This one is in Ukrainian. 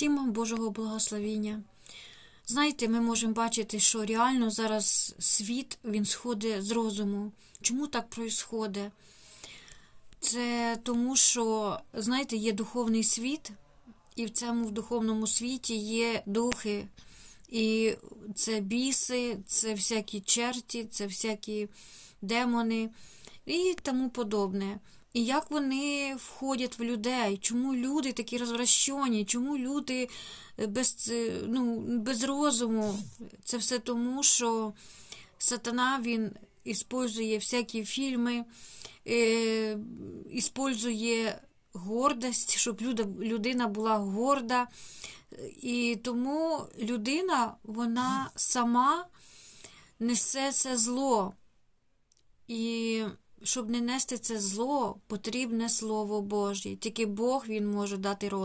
Всім Божого благословіння. Знаєте, ми можемо бачити, що реально зараз світ він сходить з розуму. Чому так происходить? Це тому, що, знаєте, є духовний світ, і в цьому в духовному світі є духи. І це біси, це всякі черті, це всякі демони і тому подобне. І як вони входять в людей? Чому люди такі розвращені? Чому люди е, без, е, ну, без розуму? Це все тому, що сатана він іспользує всякі фільми, е, іспользує гордость, щоб людина була горда. І тому людина, вона сама несе це зло. І щоб не нести це зло, потрібне Слово Божє. Тільки Бог він може дати розум.